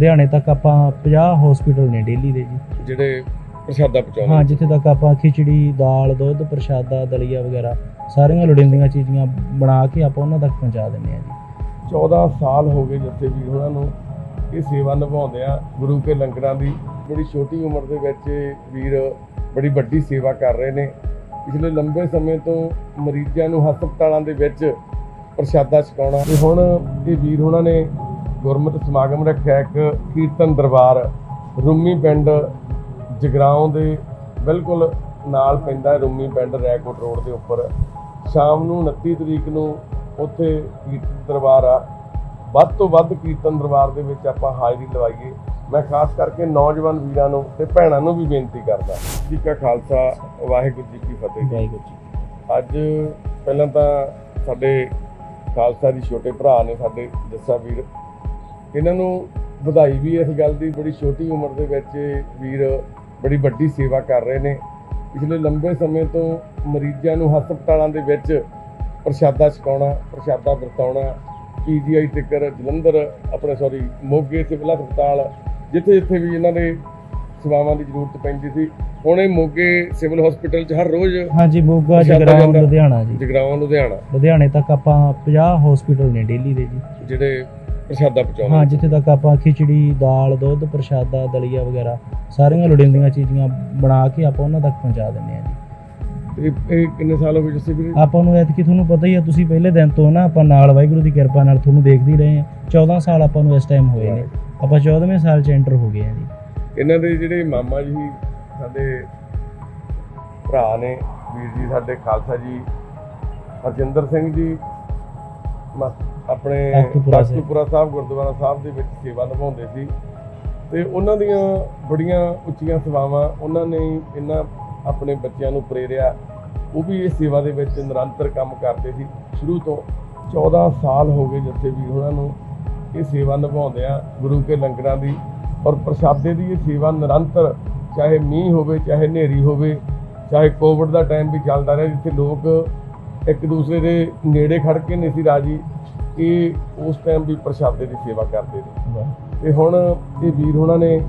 ਲੁਧਿਆਣੇ ਤੱਕ ਆਪਾਂ 50 ਹਸਪੀਟਲ ਨੇ ਡੇਲੀ ਦੇ ਜੀ। ਜਿਹੜੇ ਪ੍ਰਸ਼ਾਦਾ ਪਹੁੰਚਾਉਂਦੇ ਹਾਂ ਜਿੱਥੇ ਤੱਕ ਆਪਾਂ ਖਿਚੜੀ ਦਾਲ ਦੁੱਧ ਪ੍ਰਸ਼ਾਦਾ ਦਲੀਆ ਵਗੈਰਾ ਸਾਰੀਆਂ ਲੋੜੀਂਦੀਆਂ ਚੀਜ਼ਾਂ ਬਣਾ ਕੇ ਆਪਾਂ ਉਹਨਾਂ ਤੱਕ ਪਹੁੰਚਾ ਦਿੰਦੇ ਹਾਂ ਜੀ। 14 ਸਾਲ ਹੋ ਗਏ ਜਿੱਥੇ ਵੀ ਉਹਨਾਂ ਨੂੰ ਇਹ ਸੇਵਾ ਨਿਭਾਉਂਦੇ ਆ। ਗੁਰੂ ਕੇ ਲੰਗਰਾਂ ਦੀ ਬੜੀ ਛੋਟੀ ਉਮਰ ਦੇ ਵਿੱਚ ਵੀਰ ਬੜੀ ਵੱਡੀ ਸੇਵਾ ਕਰ ਰਹੇ ਨੇ। ਪਿਛਲੇ ਲੰਬੇ ਸਮੇਂ ਤੋਂ ਮਰੀਜ਼ਾਂ ਨੂੰ ਹਸਪਤਾਲਾਂ ਦੇ ਵਿੱਚ ਪ੍ਰਸ਼ਾਦਾ ਛਕਾਉਣਾ। ਤੇ ਹੁਣ ਇਹ ਵੀਰ ਉਹਨਾਂ ਨੇ ਗੁਰਮਤਿ ਸਮਾਗਮ ਰੱਖਿਆ ਇੱਕ ਕੀਰਤਨ ਦਰਬਾਰ ਰੁੰਮੀ ਪਿੰਡ ਜਗਰਾਉਂ ਦੇ ਬਿਲਕੁਲ ਨਾਲ ਪੈਂਦਾ ਰੁੰਮੀ ਪਿੰਡ ਰੈਕੋਟ ਰੋਡ ਦੇ ਉੱਪਰ। ਸ਼ਾਮ ਨੂੰ 29 ਤਰੀਕ ਨੂੰ ਉੱਥੇ ਕੀਰਤਨ ਦਰਬਾਰ ਆ। ਵੱਧ ਤੋਂ ਵੱਧ ਕੀਰਤਨ ਦਰਬਾਰ ਦੇ ਵਿੱਚ ਆਪਾਂ ਹਾਜ਼ਰੀ ਲਵਾਈਏ। ਮੈਂ ਖਾਸ ਕਰਕੇ ਨੌਜਵਾਨ ਵੀਰਾਂ ਨੂੰ ਤੇ ਭੈਣਾਂ ਨੂੰ ਵੀ ਬੇਨਤੀ ਕਰਦਾ ਜੀ ਕਾ ਖਾਲਸਾ ਵਾਹਿਗੁਰੂ ਜੀ ਕੀ ਫਤਿਹ ਵਾਹਿਗੁਰੂ ਜੀ ਅੱਜ ਪਹਿਲਾਂ ਤਾਂ ਸਾਡੇ ਖਾਲਸਾ ਦੀ ਛੋਟੇ ਭਰਾ ਨੇ ਸਾਡੇ ਜੱਸਾ ਵੀਰ ਇਹਨਾਂ ਨੂੰ ਵਧਾਈ ਵੀ ਇਸ ਗੱਲ ਦੀ ਬੜੀ ਛੋਟੀ ਉਮਰ ਦੇ ਵਿੱਚ ਵੀਰ ਬੜੀ ਵੱਡੀ ਸੇਵਾ ਕਰ ਰਹੇ ਨੇ। ਪਿਛਲੇ ਲੰਬੇ ਸਮੇਂ ਤੋਂ ਮਰੀਜ਼ਾਂ ਨੂੰ ਹਸਪਤਾਲਾਂ ਦੇ ਵਿੱਚ ਪ੍ਰਸ਼ਾਦਾ ਛਕਾਉਣਾ ਪ੍ਰਸ਼ਾਦਾ ਵਰਤਾਉਣਾ ਪੀਜੀਆਈ ਤੱਕਰ ਜਲੰਧਰ ਆਪਣੇ ਸੌਰੀ ਮੋਗੇ ਸਿਵਲ ਹਸਪਤਾਲ ਜਿੱਥੇ ਜਿੱਥੇ ਵੀ ਇਹਨਾਂ ਦੇ ਸੇਵਾਵਾਂ ਦੀ ਜ਼ਰੂਰਤ ਪੈਂਦੀ ਸੀ। ਹੁਣ ਇਹ ਮੋਗੇ ਸਿਵਲ ਹਸਪੀਟਲ 'ਚ ਹਰ ਰੋਜ਼ ਹਾਂਜੀ ਮੋਗਾ ਜਗਰਾਉਂ। ਲੁਧਿਆਣਾ ਜੀ। ਜਗਰਾਉਂ ਲੁਧਿਆਣਾ। ਲੁਧਿਆਣੇ ਤੱਕ ਆਪਾਂ 50 ਹਸਪੀਟਲ ਨੇ ਡੇਲੀ ਦੇ ਜੀ। ਜਿਹੜੇ ਪ੍ਰਸ਼ਾਦਾ ਪਹੁੰਚਾਉਂਦੇ ਹਾਂ ਜਿੱਥੇ ਤੱਕ ਆਪਾਂ ਖਿਚੜੀ ਦਾਲ ਦੁੱਧ ਪ੍ਰਸ਼ਾਦਾ ਦਲੀਆ ਵਗੈਰਾ ਸਾਰੀਆਂ ਲੋੜੀਂਦੀਆਂ ਚੀਜ਼ਾਂ ਬਣਾ ਕੇ ਆਪਾਂ ਉਹਨਾਂ ਤੱਕ ਪਹੁੰਚਾ ਦਿੰਦੇ ਹਾਂ ਜੀ। ਤੇ ਇਹ ਕਿੰਨੇ ਸਾਲ ਹੋ ਗਏ ਜਿਸੇ ਵੀਰੇ? ਆਪਾਂ ਨੂੰ ਐਤਕੀ ਤੁਹਾਨੂੰ ਪਤਾ ਹੀ ਆ ਤੁਸੀਂ ਪਹਿਲੇ ਦਿਨ ਤੋਂ ਨਾ ਆਪਾਂ ਨਾਲ ਵਾਹਿਗੁਰੂ ਦੀ ਕਿਰਪਾ ਨਾਲ ਤੁਹਾਨੂੰ ਦੇਖਦੇ ਹੀ ਰਹੇ ਹਾਂ। 14 ਸਾਲ ਆਪਾਂ ਨੂੰ ਇਸ ਟਾਈਮ ਹੋਏ ਨੇ। ਆਪਾਂ 14ਵੇਂ ਸਾਲ ਚ ਐਂਟਰ ਹੋ ਗਏ ਆ ਜੀ। ਇਹਨਾਂ ਦੇ ਜਿਹੜੇ ਮਾਮਾ ਜੀ ਸਾਡੇ ਭਰਾ ਨੇ ਵੀਰ ਜੀ ਸਾਡੇ ਖਾਲਸਾ ਜੀ ਹਰਜਿੰਦਰ ਸਿੰਘ ਜੀ ਆਪਣੇ ਤਖ਼ਤਪੁਰਾ ਸਾਹਿਬ। ਗੁਰਦੁਆਰਾ ਸਾਹਿਬ ਦੇ ਵਿੱਚ ਸੇਵਾ ਨਿਭਾਉਂਦੇ ਸੀ। ਤੇ ਉਹਨਾਂ ਦੀਆਂ ਬੜੀਆਂ ਉੱਚੀਆਂ ਸੇਵਾਵਾਂ ਉਹਨਾਂ ਨੇ ਇਹਨਾਂ ਆਪਣੇ ਬੱਚਿਆਂ ਨੂੰ ਪ੍ਰੇਰਿਆ। ਉਹ ਵੀ ਇਸ ਸੇਵਾ ਦੇ ਵਿੱਚ ਨਿਰੰਤਰ ਕੰਮ ਕਰਦੇ ਸੀ। ਸ਼ੁਰੂ ਤੋਂ 14 ਸਾਲ ਹੋ ਗਏ ਜਿੱਥੇ ਵੀ ਉਹਨਾਂ ਨੂੰ ਇਹ ਸੇਵਾ ਨਿਭਾਉਂਦੇ ਆ ਗੁਰੂ ਕੇ ਲੰਗਰਾਂ ਦੀ। ਔਰ ਪ੍ਰਸ਼ਾਦੇ ਦੀ ਇਹ ਸੇਵਾ ਨਿਰੰਤਰ ਚਾਹੇ ਮੀਂਹ ਹੋਵੇ ਚਾਹੇ ਹਨੇਰੀ ਹੋਵੇ ਚਾਹੇ ਕੋਵਿਡ ਦਾ ਟਾਈਮ ਵੀ ਚੱਲਦਾ ਰਿਹਾ ਜਿੱਥੇ ਲੋਕ ਇੱਕ ਦੂਸਰੇ ਦੇ ਨੇੜੇ ਖੜ ਕੇ ਨਹੀਂ ਸੀ ਰਾਜੀ, ਇਹ ਉਸ ਟਾਈਮ ਵੀ ਪ੍ਰਸ਼ਾਦੇ ਦੀ ਸੇਵਾ ਕਰਦੇ ਨੇ। ਤੇ ਹੁਣ ਇਹ ਵੀਰ ਉਹਨਾਂ ਨੇ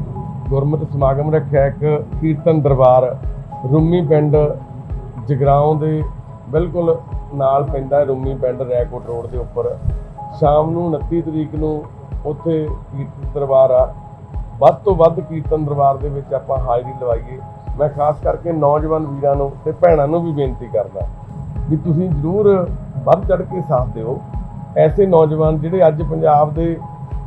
ਗੁਰਮਤਿ ਸਮਾਗਮ ਰੱਖਿਆ ਇੱਕ ਕੀਰਤਨ ਦਰਬਾਰ, ਰੁੰਮੀ ਪਿੰਡ ਜਗਰਾਉਂ ਦੇ ਬਿਲਕੁਲ ਨਾਲ ਪੈਂਦਾ ਹੈ, ਰੁੰਮੀ ਪਿੰਡ ਰੈਕੋਟ ਰੋਡ ਦੇ ਉੱਪਰ। ਸ਼ਾਮ ਨੂੰ 29 ਤਰੀਕ ਨੂੰ ਉੱਥੇ ਕੀਰਤਨ ਦਰਬਾਰ ਆ। ਵੱਧ ਤੋਂ ਵੱਧ ਕੀਰਤਨ ਦਰਬਾਰ ਦੇ ਵਿੱਚ ਆਪਾਂ ਹਾਜ਼ਰੀ ਲਵਾਈਏ। ਮੈਂ ਖਾਸ ਕਰਕੇ ਨੌਜਵਾਨ ਵੀਰਾਂ ਨੂੰ ਤੇ ਭੈਣਾਂ ਨੂੰ ਵੀ ਬੇਨਤੀ ਕਰਦਾ ਵੀ ਤੁਸੀਂ ਜ਼ਰੂਰ ਵੱਧ ਚੜ ਕੇ ਸਾਥ ਦਿਓ। ਐਸੇ ਨੌਜਵਾਨ ਜਿਹੜੇ ਅੱਜ ਪੰਜਾਬ ਦੇ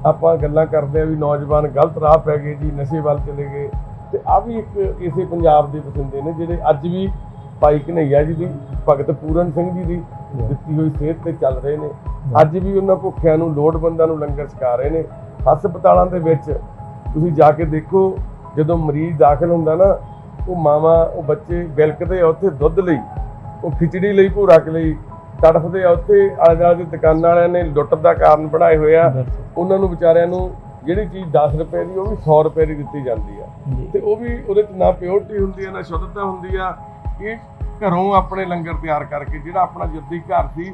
ਆਪਾਂ ਗੱਲਾਂ ਕਰਦੇ ਆ ਵੀ ਨੌਜਵਾਨ ਗਲਤ ਰਾਹ ਪੈ ਗਏ ਜੀ ਨਸ਼ੇ ਵੱਲ ਚਲੇ ਗਏ। ਤੇ ਆ ਵੀ ਇੱਕ ਇਸੇ ਪੰਜਾਬ ਦੇ ਵਸਿੰਦੇ ਨੇ ਜਿਹੜੇ ਅੱਜ ਵੀ ਭਾਈ ਕਨਈਆ ਜੀ ਦੀ ਭਗਤ ਪੂਰਨ ਸਿੰਘ ਜੀ ਦੀ ਦਿੱਤੀ ਹੋਈ ਸੇਧ ਤੇ ਚੱਲ ਰਹੇ ਨੇ। ਅੱਜ ਵੀ ਉਹਨਾਂ ਭੁੱਖਿਆਂ ਨੂੰ ਲੋੜਵੰਦਾਂ ਨੂੰ ਲੰਗਰ ਛਕਾ ਰਹੇ ਨੇ। ਹਸਪਤਾਲਾਂ ਦੇ ਵਿੱਚ ਤੁਸੀਂ ਜਾ ਕੇ ਦੇਖੋ ਜਦੋਂ ਮਰੀਜ਼ ਦਾਖਲ ਹੁੰਦਾ ਨਾ ਉਹ ਮਾਵਾਂ ਉਹ ਬੱਚੇ ਬਿਲਕਦੇ ਆ ਉੱਥੇ ਦੁੱਧ ਲਈ। ਉਹ ਖਿਚੜੀ ਲਈ ਭੂਰਕ ਲਈ ਤੜਫਦੇ ਆ ਉੱਥੇ ਆਲੇ ਦੁਆਲੇ ਦੀ ਦੁਕਾਨਾਂ ਵਾਲਿਆਂ ਨੇ ਲੁੱਟ ਦਾ ਕਾਰਨ ਬਣਾਏ ਹੋਏ ਆ। ਉਹਨਾਂ ਨੂੰ ਵਿਚਾਰਿਆਂ ਨੂੰ ਜਿਹੜੀ ਚੀਜ਼ 10 ਰੁਪਏ ਦੀ ਉਹ ਵੀ 100 ਰੁਪਏ ਦੀ ਦਿੱਤੀ ਜਾਂਦੀ ਆ। ਤੇ ਉਹ ਵੀ ਉਹਦੇ 'ਚ ਨਾ ਪਿਓਰਟੀ ਹੁੰਦੀ ਆ ਨਾ ਸ਼ੁੱਧਤਾ ਹੁੰਦੀ ਆ। ਇਹ ਘਰੋਂ ਆਪਣੇ ਲੰਗਰ ਤਿਆਰ ਕਰਕੇ ਜਿਹੜਾ ਆਪਣਾ ਜੱਦੀ ਘਰ ਸੀ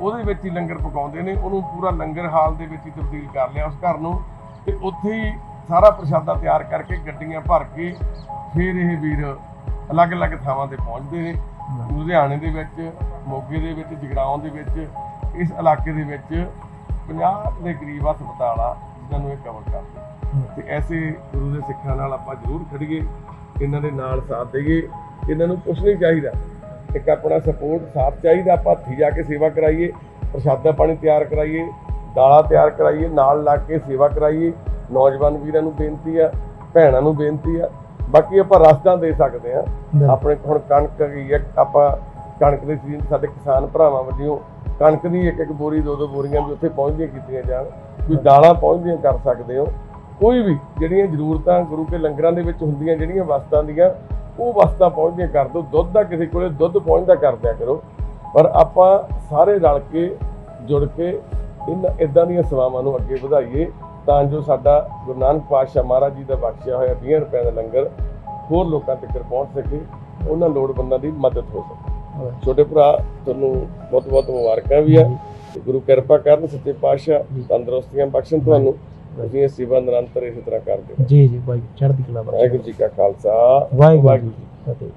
ਉਹਦੇ ਵਿੱਚ ਹੀ ਲੰਗਰ ਪਕਾਉਂਦੇ ਨੇ। ਉਹਨੂੰ ਪੂਰਾ ਲੰਗਰ ਹਾਲ ਦੇ ਵਿੱਚ ਹੀ ਤਬਦੀਲ ਕਰ ਲਿਆ ਉਸ ਘਰ ਨੂੰ। ਤੇ ਉੱਥੇ ਹੀ ਸਾਰਾ ਪ੍ਰਸ਼ਾਦਾ ਤਿਆਰ ਕਰਕੇ ਗੱਡੀਆਂ ਭਰ ਕੇ ਫਿਰ ਇਹ ਵੀਰ ਅਲੱਗ-ਅਲੱਗ ਥਾਵਾਂ ਤੇ ਪਹੁੰਚਦੇ ਨੇ। ਲੁਧਿਆਣੇ ਦੇ ਵਿੱਚ ਮੋਗੇ ਦੇ ਵਿੱਚ ਜਗਰਾਉਂ ਦੇ ਵਿੱਚ ਇਸ ਇਲਾਕੇ ਦੇ ਵਿੱਚ 50 ਦੇ ਕਰੀਬ ਹਸਪਤਾਲ ਆ ਜਿਨ੍ਹਾਂ ਨੂੰ ਇਹ ਕਵਰ ਕਰਦੇ ਤੇ ਐਸੇ ਗੁਰੂ ਦੇ ਸਿੱਖਾਂ ਨਾਲ ਆਪਾਂ ਜ਼ਰੂਰ ਖੜੀਏ ਇਹਨਾਂ ਦੇ ਨਾਲ ਸਾਥ ਦੇਈਏ। ਇਹਨਾਂ ਨੂੰ ਕੁਛ ਨਹੀਂ ਚਾਹੀਦਾ। ਇੱਕ ਆਪਣਾ ਸਪੋਰਟ ਸਾਥ ਚਾਹੀਦਾ ਆਪਾਂ ਹੱਥੀ ਜਾ ਕੇ ਸੇਵਾ ਕਰਾਈਏ ਪ੍ਰਸ਼ਾਦਾ ਪਾਣੀ ਤਿਆਰ ਕਰਾਈਏ ਦਾਲਾਂ ਤਿਆਰ ਕਰਾਈਏ ਨਾਲ ਲਾ ਕੇ ਸੇਵਾ ਕਰਾਈਏ। ਨੌਜਵਾਨ ਵੀਰਾਂ ਨੂੰ ਬੇਨਤੀ ਆ ਭੈਣਾਂ ਨੂੰ ਬੇਨਤੀ ਆ ਬਾਕੀ ਆਪਾਂ ਰਸਦਾਂ ਦੇ ਸਕਦੇ ਆ ਆਪਣੇ ਹੁਣ ਕਣਕ ਗਈ ਹੈ ਆਪਾਂ ਕਣਕ ਦੇ ਸੀਜ਼ਨ ਸਾਡੇ ਕਿਸਾਨ ਭਰਾਵਾਂ ਵੱਲੋਂ ਕਣਕ ਦੀ ਇੱਕ ਇੱਕ ਬੋਰੀ ਦੋ ਦੋ ਬੋਰੀਆਂ ਵੀ ਉੱਥੇ ਪਹੁੰਚਦੀਆਂ ਕੀਤੀਆਂ ਜਾਣ। ਕੋਈ ਦਾਲਾਂ ਪਹੁੰਚਦੀਆਂ ਕਰ ਸਕਦੇ ਹੋ। ਕੋਈ ਵੀ ਜਿਹੜੀਆਂ ਜ਼ਰੂਰਤਾਂ ਗੁਰੂ ਕੇ ਲੰਗਰਾਂ ਦੇ ਵਿੱਚ ਹੁੰਦੀਆਂ ਜਿਹੜੀਆਂ ਵਸਤਾਂ ਦੀਆਂ ਉਹ ਵਸਤਾਂ ਪਹੁੰਚਦੀਆਂ ਕਰ ਦਿਓ। ਦੁੱਧ ਦਾ ਕਿਸੇ ਕੋਲੇ ਦੁੱਧ ਪਹੁੰਚਦਾ ਕਰ ਦਿਆ ਕਰੋ। ਪਰ ਆਪਾਂ ਸਾਰੇ ਰਲ ਕੇ ਜੁੜ ਕੇ ਇਹਨਾਂ ਇਦਾਂ ਦੀਆਂ ਸੇਵਾਵਾਂ ਨੂੰ ਅੱਗੇ ਵਧਾਈਏ। ਤਾਂ ਜੋ ਸਾਡਾ ਗੁਰੂ ਨਾਨਕ ਪਾਤਸ਼ਾਹ ਮਹਾਰਾਜ ਜੀ ਦਾ ਬਖਸ਼ਿਆ ਹੋਇਆ 20 ਰੁਪਏ ਦਾ ਲੰਗਰ ਹੋਰ ਲੋਕਾਂ ਤੱਕ ਪਹੁੰਚ ਸਕੇ ਉਹਨਾਂ ਲੋੜਵੰਦਾਂ ਦੀ ਮਦਦ ਹੋ ਸਕੇ। ਛੋਟੇ ਭਰਾ ਤੁਹਾਨੂੰ ਬਹੁਤ ਬਹੁਤ ਮੁਬਾਰਕਾਂ ਵੀ ਆ। ਗੁਰੂ ਕਿਰਪਾ ਕਰਨ ਸੱਚੇ ਪਾਤਸ਼ਾਹ ਤੰਦਰੁਸਤੀਆਂ ਬਖਸ਼ਣ ਤੁਹਾਨੂੰ। ਤੁਸੀਂ ਇਹ ਸੇਵਾ ਨਿਰੰਤਰ ਇਸੇ ਤਰ੍ਹਾਂ ਕਰਦੇ ਰਹੋ। ਜੀ ਜੀ ਬਾਈ ਚੜ੍ਹਦੀ ਕਲਾ ਵਾਹਿਗੁਰੂ ਜੀ ਕਾ ਖਾਲਸਾ। ਵਾਹਿਗੁਰੂ ਜੀ ਕੀ ਫਤਿਹ।